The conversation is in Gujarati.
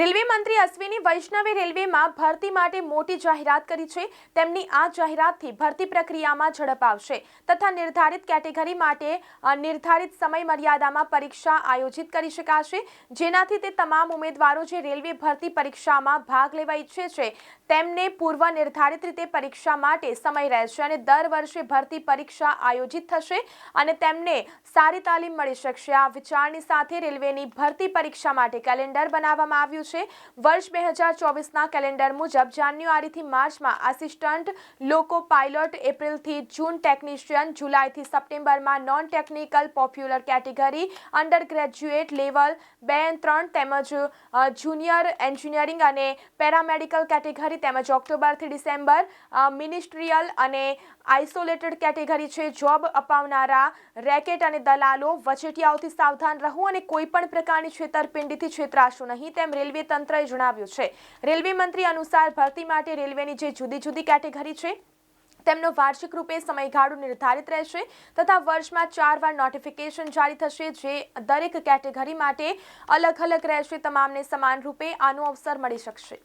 રેલવે મંત્રી અશ્વિની વૈષ્ણવે રેલવેમાં ભરતી માટે મોટી જાહેરાત કરી છે. તેમની આ જાહેરાતથી ભરતી પ્રક્રિયામાં ઝડપ આવશે તથા નિર્ધારિત કેટેગરી માટે નિર્ધારિત સમય મર્યાદામાં પરીક્ષા આયોજિત કરી શકાશે. જેનાથી તે તમામ ઉમેદવારો જે રેલવે ભરતી પરીક્ષામાં ભાગ લેવા ઈચ્છે છે, તેમને પૂર્વ નિર્ધારિત રીતે પરીક્ષા માટે સમય રહેશે અને દર વર્ષે ભરતી પરીક્ષા આયોજિત થશે અને તેમને સારી તાલીમ મળી શકશે. આ વિચારની સાથે રેલવેની ભરતી પરીક્ષા માટે કેલેન્ડર બનાવવામાં આવ્યું છે. વર્ષ બે હજાર ચોવીસના કેલેન્ડર મુજબ જાન્યુઆરીથી માર્ચમાં આસિસ્ટન્ટ, લોકો પાયલોટ, એપ્રિલથી જૂન ટેકનિશિયન, જુલાઈથી સપ્ટેમ્બરમાં non technical popular category undergraduate level બે ત્રણ તેમજ જુનિયર એન્જિનિયરિંગ અને પેરામેડિકલ કેટેગરી તેમજ ઓક્ટોબરથી ડિસેમ્બર મિનિસ્ટ્રીયલ અને આઇસોલેટેડ કેટેગરી છે. જોબ અપાવનારા રેકેટ અને દલાલો વચેટિયાઓથી સાવધાન રહો અને કોઈ પણ પ્રકારની છેતરપિંડીથી છેતરાશો નહીં. તેમ રેલવે તંત્રએ જણાવ્યું છે. રેલવે મંત્રી અનુસાર ભરતી માટે રેલવેની જે જુદી જુદી કેટેગરી છે, તેમનો વાર્ષિક રૂપે સમયગાળો નિર્ધારિત રહેશે તથા વર્ષમાં ચાર વાર નોટિફિકેશન જારી થશે જે દરેક કેટેગરી માટે અલગ અલગ રહેશે. તમામને સમાન રૂપે આનો અવસર મળી શકશે.